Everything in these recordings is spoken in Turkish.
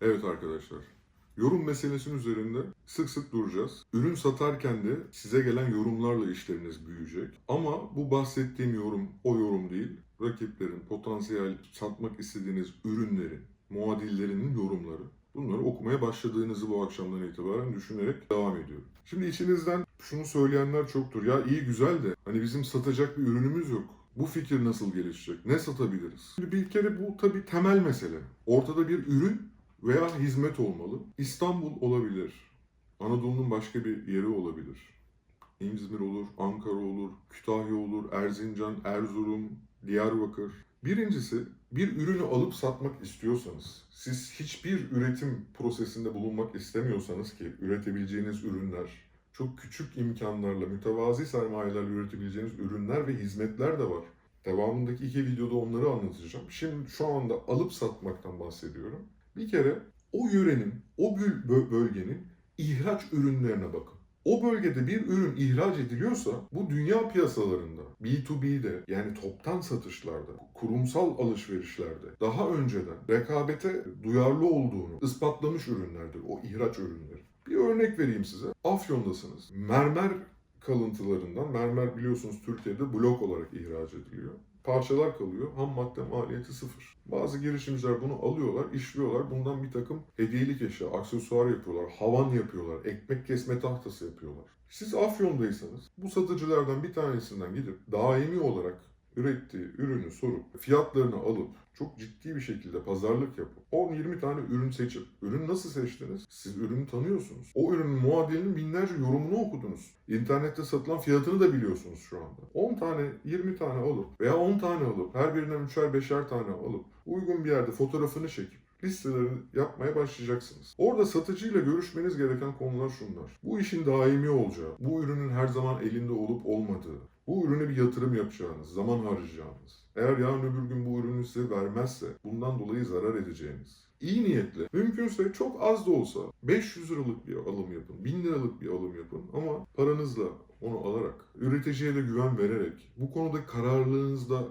Evet arkadaşlar. Yorum meselesinin üzerinde sık sık duracağız. Ürün satarken de size gelen yorumlarla işleriniz büyüyecek. Ama bu bahsettiğim yorum o yorum değil. Rakiplerin, potansiyel satmak istediğiniz ürünlerin, muadillerinin yorumları. Bunları okumaya başladığınızı bu akşamdan itibaren düşünerek devam ediyorum. Şimdi içinizden şunu söyleyenler çoktur. Ya iyi güzel de hani bizim satacak bir ürünümüz yok. Bu fikir nasıl gelişecek? Ne satabiliriz? Şimdi bir kere bu tabii temel mesele. Ortada bir ürün veya hizmet olmalı. İstanbul olabilir. Anadolu'nun başka bir yeri olabilir. İzmir olur, Ankara olur, Kütahya olur, Erzincan, Erzurum, Diyarbakır. Birincisi bir ürünü alıp satmak istiyorsanız, siz hiçbir üretim prosesinde bulunmak istemiyorsanız ki üretebileceğiniz ürünler, çok küçük imkanlarla, mütevazi sermayelerle üretebileceğiniz ürünler ve hizmetler de var. Devamındaki iki videoda onları anlatacağım. Şimdi şu anda alıp satmaktan bahsediyorum. Bir kere o yörenin, o böl- bö- bölgenin ihraç ürünlerine bakın. O bölgede bir ürün ihraç ediliyorsa bu dünya piyasalarında B2B'de yani toptan satışlarda, kurumsal alışverişlerde daha önceden rekabete duyarlı olduğunu ispatlamış ürünlerdir o ihraç ürünleri. Bir örnek vereyim size. Afyon'dasınız. Mermer kalıntılarından, mermer biliyorsunuz Türkiye'de blok olarak ihraç ediliyor. Parçalar kalıyor, ham madde maliyeti sıfır. Bazı girişimciler bunu alıyorlar, işliyorlar. Bundan bir takım hediyelik eşya, aksesuar yapıyorlar, havan yapıyorlar, ekmek kesme tahtası yapıyorlar. Siz Afyon'daysanız bu satıcılardan bir tanesinden gidip daimi olarak ürettiği ürünü sorup fiyatlarını alıp çok ciddi bir şekilde pazarlık yapıp 10-20 tane ürün seçip ürün nasıl seçtiniz? Siz ürünü tanıyorsunuz. O ürünün muadilinin binlerce yorumunu okudunuz. İnternette satılan fiyatını da biliyorsunuz şu anda. 10 tane 20 tane alıp veya 10 tane alıp her birinden 3'er 5'er tane alıp uygun bir yerde fotoğrafını çekip listeleri yapmaya başlayacaksınız. Orada satıcıyla görüşmeniz gereken konular şunlar. Bu işin daimi olacağı, bu ürünün her zaman elinde olup olmadığı, bu ürüne bir yatırım yapacağınız, zaman harcayacağınız, eğer yarın öbür gün bu ürünü size vermezse bundan dolayı zarar edeceğiniz, iyi niyetli, mümkünse çok az da olsa 500 liralık bir alım yapın, 1000 liralık bir alım yapın ama paranızla onu alarak, üreticiye de güven vererek, bu konuda kararlılığınızda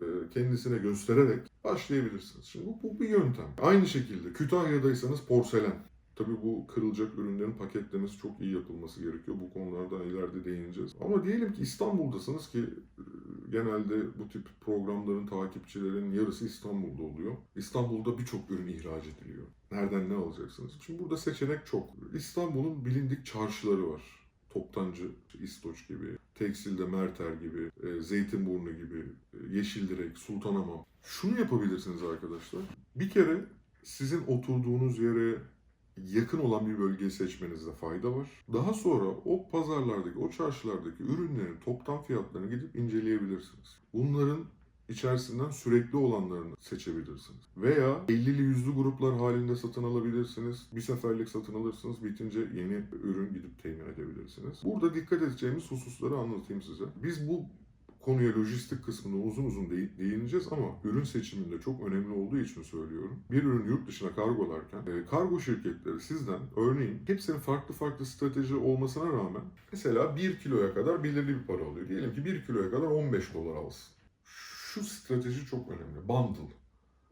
e, kendisine göstererek başlayabilirsiniz. Şimdi bu, bu bir yöntem. Aynı şekilde Kütahya'daysanız porselen. Tabii bu kırılacak ürünlerin paketlemesi çok iyi yapılması gerekiyor. Bu konulardan ileride değineceğiz. Ama diyelim ki İstanbul'dasınız ki e, genelde bu tip programların takipçilerin yarısı İstanbul'da oluyor. İstanbul'da birçok ürün ihraç ediliyor. Nereden ne alacaksınız? Şimdi burada seçenek çok. İstanbul'un bilindik çarşıları var. Toptancı, İstoç gibi, Tekstil'de Merter gibi, e, Zeytinburnu gibi, e, Yeşildirek, Sultanhamam. Şunu yapabilirsiniz arkadaşlar. Bir kere sizin oturduğunuz yere yakın olan bir bölgeyi seçmenizde fayda var. Daha sonra o pazarlardaki, o çarşılardaki ürünlerin toptan fiyatlarını gidip inceleyebilirsiniz. Bunların içerisinden sürekli olanlarını seçebilirsiniz. Veya 50'li yüzlü gruplar halinde satın alabilirsiniz. Bir seferlik satın alırsınız. Bitince yeni ürün gidip temin edebilirsiniz. Burada dikkat edeceğimiz hususları anlatayım size. Biz bu konuya lojistik kısmında uzun uzun değ- değineceğiz ama ürün seçiminde çok önemli olduğu için söylüyorum. Bir ürün yurt dışına kargolarken e, kargo şirketleri sizden örneğin hepsinin farklı farklı strateji olmasına rağmen mesela 1 kiloya kadar belirli bir para alıyor. Diyelim ki 1 kiloya kadar 15 dolar alsın. Şu strateji çok önemli. Bundle.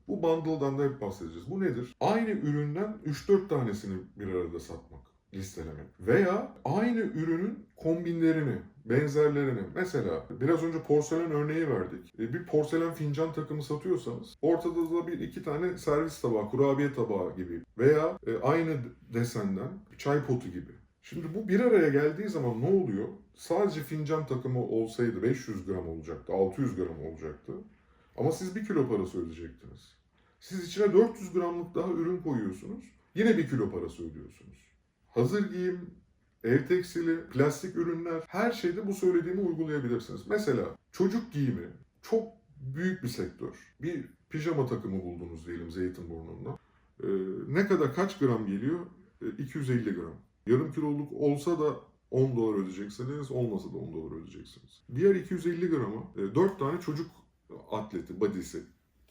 Bu bundle'dan da hep bahsedeceğiz. Bu nedir? Aynı üründen 3-4 tanesini bir arada satmak, listelemek. Veya aynı ürünün kombinlerini, benzerlerini. Mesela biraz önce porselen örneği verdik. E, Bir porselen fincan takımı satıyorsanız ortada da bir iki tane servis tabağı, kurabiye tabağı gibi veya e, aynı desenden çay potu gibi. Şimdi bu bir araya geldiği zaman ne oluyor? Sadece fincan takımı olsaydı 500 gram olacaktı, 600 gram olacaktı. Ama siz 1 kilo parası ödeyecektiniz. Siz içine 400 gramlık daha ürün koyuyorsunuz. Yine 1 kilo parası ödüyorsunuz. Hazır giyim, ev tekstili, plastik ürünler her şeyde bu söylediğimi uygulayabilirsiniz. Mesela çocuk giyimi çok büyük bir sektör. Bir pijama takımı buldunuz diyelim Zeytinburnu'nda. Ee, ne kadar kaç gram geliyor? Ee, 250 gram. Yarım kiloluk olsa da 10 dolar ödeyeceksiniz, olmasa da 10 dolar ödeyeceksiniz. Diğer 250 grama 4 tane çocuk atleti, body'si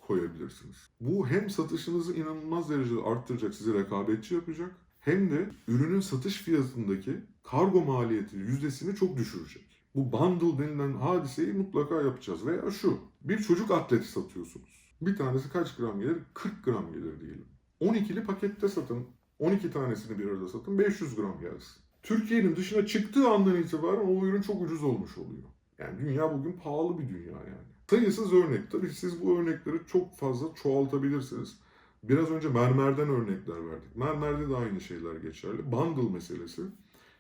koyabilirsiniz. Bu hem satışınızı inanılmaz derecede arttıracak, sizi rekabetçi yapacak hem de ürünün satış fiyatındaki kargo maliyeti yüzdesini çok düşürecek. Bu bundle denilen hadiseyi mutlaka yapacağız. Veya şu, bir çocuk atleti satıyorsunuz. Bir tanesi kaç gram gelir? 40 gram gelir diyelim. 12'li pakette satın. 12 tanesini bir arada satın. 500 gram gelsin. Türkiye'nin dışına çıktığı andan itibaren o ürün çok ucuz olmuş oluyor. Yani dünya bugün pahalı bir dünya yani. Sayısız örnek. Tabii siz bu örnekleri çok fazla çoğaltabilirsiniz. Biraz önce mermerden örnekler verdik. Mermerde de aynı şeyler geçerli. Bundle meselesi.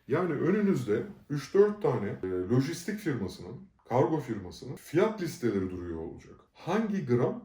Yani önünüzde 3-4 tane e, lojistik firmasının, kargo firmasının fiyat listeleri duruyor olacak. Hangi gram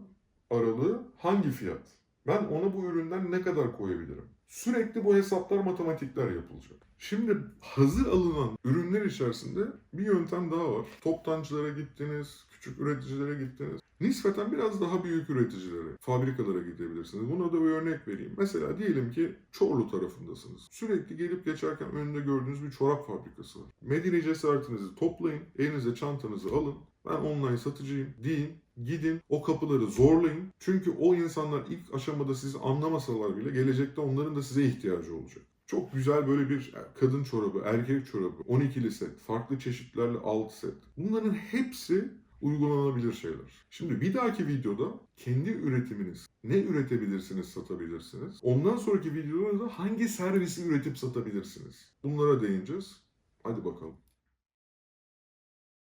aralığı hangi fiyat? Ben ona bu üründen ne kadar koyabilirim? Sürekli bu hesaplar, matematikler yapılacak. Şimdi hazır alınan ürünler içerisinde bir yöntem daha var. Toptancılara gittiniz, küçük üreticilere gittiniz. Nispeten biraz daha büyük üreticilere, fabrikalara gidebilirsiniz. Buna da bir örnek vereyim. Mesela diyelim ki Çorlu tarafındasınız. Sürekli gelip geçerken önünde gördüğünüz bir çorap fabrikası var. Medine cesaretinizi toplayın, elinize çantanızı alın. Ben online satıcıyım deyin. Gidin o kapıları zorlayın. Çünkü o insanlar ilk aşamada sizi anlamasalar bile gelecekte onların da size ihtiyacı olacak. Çok güzel böyle bir kadın çorabı, erkek çorabı, 12'li set, farklı çeşitlerle alt set. Bunların hepsi uygulanabilir şeyler. Şimdi bir dahaki videoda kendi üretiminiz ne üretebilirsiniz, satabilirsiniz. Ondan sonraki videoda da hangi servisi üretip satabilirsiniz. Bunlara değineceğiz. Hadi bakalım.